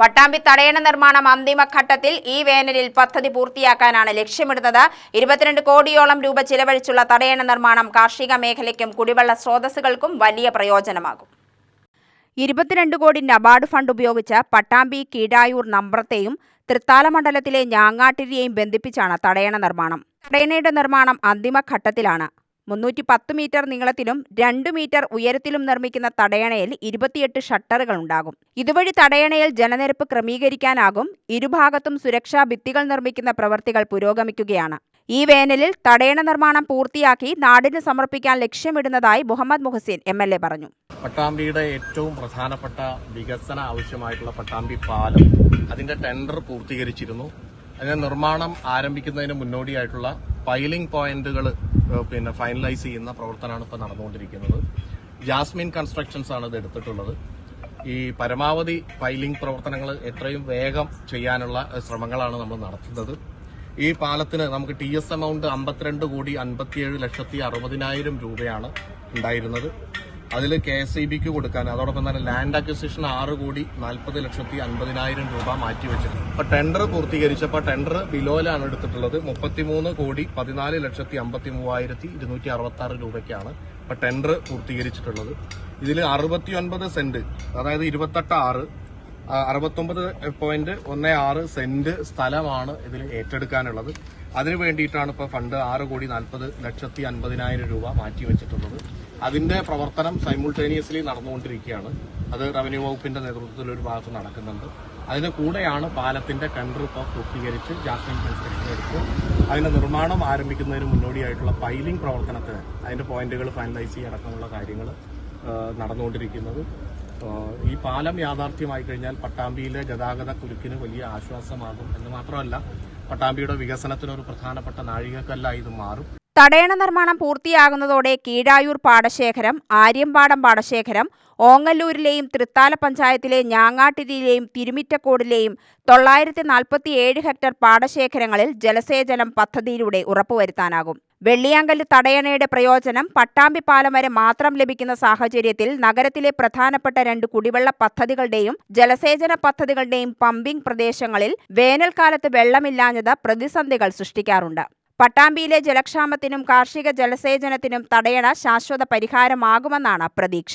പട്ടാമ്പി തടയണ നിർമ്മാണം അന്തിമഘട്ടത്തിൽ ഈ വേനലിൽ പദ്ധതി പൂർത്തിയാക്കാനാണ് ലക്ഷ്യമിടുന്നത്. ഇരുപത്തിരണ്ട് കോടിയോളം രൂപ ചിലവഴിച്ചുള്ള തടയണ നിർമ്മാണം കാർഷിക മേഖലയ്ക്കും കുടിവെള്ള സ്രോതസ്സുകൾക്കും വലിയ പ്രയോജനമാകും. ഇരുപത്തിരണ്ട് കോടി നബാർഡ് ഫണ്ട് ഉപയോഗിച്ച് പട്ടാമ്പി കീഴായൂർ നമ്പ്രത്തെയും തൃത്താല മണ്ഡലത്തിലെ ഞാങ്ങാട്ടിരിയെയും ബന്ധിപ്പിച്ചാണ് തടയണ നിർമ്മാണം. തടയണയുടെ നിർമ്മാണം അന്തിമഘട്ടത്തിലാണ് മുന്നൂറ്റി പത്ത് മീറ്റർ നീളത്തിലും രണ്ട് മീറ്റർ ഉയരത്തിലും നിർമ്മിക്കുന്ന തടയണയിൽ ഇരുപത്തിയെട്ട് ഷട്ടറുകൾ ഉണ്ടാകും. ഇതുവഴി തടയണയിൽ ജലനിരപ്പ് ക്രമീകരിക്കാനാകും. ഇരുഭാഗത്തും സുരക്ഷാ ഭിത്തികൾ നിർമ്മിക്കുന്ന പ്രവൃത്തികൾ പുരോഗമിക്കുകയാണ്. ഈ വേനലിൽ തടയണ നിർമ്മാണം പൂർത്തിയാക്കി നാടിന് സമർപ്പിക്കാൻ ലക്ഷ്യമിടുന്നതായി Muhammad Muhasin M L A പറഞ്ഞു. പട്ടാമ്പിയുടെ ഏറ്റവും പ്രധാനപ്പെട്ട വികസന ആവശ്യമായിട്ടുള്ള പട്ടാമ്പി പാലം അതിന്റെ ടെൻഡർ പൂർത്തീകരിച്ചിരുന്നു. അതിന്റെ നിർമ്മാണം ആരംഭിക്കുന്നതിന് മുന്നോടിയായിട്ടുള്ള പൈലിംഗ് പോയിന്റുകൾ പിന്നെ ഫൈനലൈസ് ചെയ്യുന്ന പ്രവർത്തനമാണ് ഇപ്പോൾ നടന്നുകൊണ്ടിരിക്കുന്നത്. ജാസ്മിൻ കൺസ്ട്രക്ഷൻസ് ആണ് ഇത് എടുത്തിട്ടുള്ളത്. ഈ പരമാവധി പൈലിംഗ് പ്രവർത്തനങ്ങൾ എത്രയും വേഗം ചെയ്യാനുള്ള ശ്രമങ്ങളാണ് നമ്മൾ നടത്തുന്നത്. ഈ പാലത്തിന് നമുക്ക് ടി എസ് എമൗണ്ട് അമ്പത്തിരണ്ട് കോടി അൻപത്തിയേഴ് ലക്ഷത്തി അറുപതിനായിരം രൂപയാണ് ഉണ്ടായിരുന്നത്. അതിൽ കെ എസ് ഇ ബിക്ക് കൊടുക്കാൻ അതോടൊപ്പം തന്നെ ലാൻഡ് അക്വിസിഷൻ ആറ് കോടി നാൽപ്പത് ലക്ഷത്തി അൻപതിനായിരം രൂപ മാറ്റിവെച്ചിട്ടുണ്ട് അപ്പൊ ടെൻഡർ പൂർത്തീകരിച്ചപ്പോൾ ടെൻഡർ ബിലോയിലാണ് എടുത്തിട്ടുള്ളത്. മുപ്പത്തിമൂന്ന് കോടി പതിനാല് ലക്ഷത്തി അമ്പത്തി മൂവായിരത്തി ഇരുന്നൂറ്റി അറുപത്തി ആറ് രൂപയ്ക്കാണ് ഇപ്പൊ ടെൻഡർ പൂർത്തീകരിച്ചിട്ടുള്ളത്. ഇതിൽ അറുപത്തി ഒൻപത് സെന്റ് അതായത് ഇരുപത്തെട്ട് ആറ് അറുപത്തൊമ്പത് പോയിന്റ് ഒന്ന് ആറ് സെന്റ് സ്ഥലമാണ് ഇതിൽ ഏറ്റെടുക്കാനുള്ളത്. അതിനു വേണ്ടിയിട്ടാണ് ഇപ്പോൾ ഫണ്ട് ആറ് കോടി നാൽപ്പത് ലക്ഷത്തി അൻപതിനായിരം രൂപ മാറ്റിവെച്ചിട്ടുള്ളത് അതിന്റെ പ്രവർത്തനം സൈമുൾട്ടേനിയസ്ലി നടന്നുകൊണ്ടിരിക്കുകയാണ്. അത് റവന്യൂ വകുപ്പിന്റെ നേതൃത്വത്തിൽ ഒരു ഭാഗത്ത് നടക്കുന്നുണ്ട്. അതിന് കൂടെയാണ് പാലത്തിന്റെ ടെൻഡർ ഇപ്പോൾ പൂർത്തീകരിച്ച് ജാസ്മിൻ കൺസ്ട്രക്ഷൻ എടുത്ത് അതിന്റെ നിർമ്മാണം ആരംഭിക്കുന്നതിന് മുന്നോടിയായിട്ടുള്ള പൈലിംഗ് പ്രവർത്തനത്തിന് അതിന്റെ പോയിന്റുകൾ ഫൈനലൈസ് ചെയ്യടക്കമുള്ള കാര്യങ്ങൾ നടന്നുകൊണ്ടിരിക്കുന്നത്. ഈ പാലം യാഥാർത്ഥ്യമായി കഴിഞ്ഞാൽ പട്ടാമ്പിയിലെ ഗതാഗത കുരുക്കിന് വലിയ ആശ്വാസമാകും. എന്ന് മാത്രമല്ല പട്ടാമ്പിയുടെ വികസനത്തിന് ഒരു പ്രധാനപ്പെട്ട നാഴികക്കല്ലായി ഇത് മാറും. തടയണ നിർമ്മാണം പൂർത്തിയാകുന്നതോടെ കീഴായൂർ പാടശേഖരം ആര്യമ്പാടം പാടശേഖരം ഓങ്ങല്ലൂരിലെയും തൃത്താല പഞ്ചായത്തിലെ ഞാങ്ങാട്ടിരിയിലെയും തിരുമിറ്റക്കോടിലെയും തൊള്ളായിരത്തി നാൽപ്പത്തിയേഴ് ഹെക്ടർ പാടശേഖരങ്ങളിൽ ജലസേചനം പദ്ധതിയിലൂടെ ഉറപ്പുവരുത്താനാകും. വെള്ളിയാങ്കല്ല് തടയണയുടെ പ്രയോജനം പട്ടാമ്പി പാലം വരെ മാത്രം ലഭിക്കുന്ന സാഹചര്യത്തിൽ നഗരത്തിലെ പ്രധാനപ്പെട്ട രണ്ട് കുടിവെള്ള പദ്ധതികളുടെയും ജലസേചന പദ്ധതികളുടെയും പമ്പിംഗ് പ്രദേശങ്ങളിൽ വേനൽക്കാലത്ത് വെള്ളമില്ലാഞ്ഞത് പ്രതിസന്ധികൾ സൃഷ്ടിക്കാറുണ്ട്. പട്ടാമ്പിയിലെ ജലക്ഷാമത്തിനും കാർഷിക ജലസേചനത്തിനും തടയണ ശാശ്വത പരിഹാരമാകുമെന്നാണ് പ്രതീക്ഷ.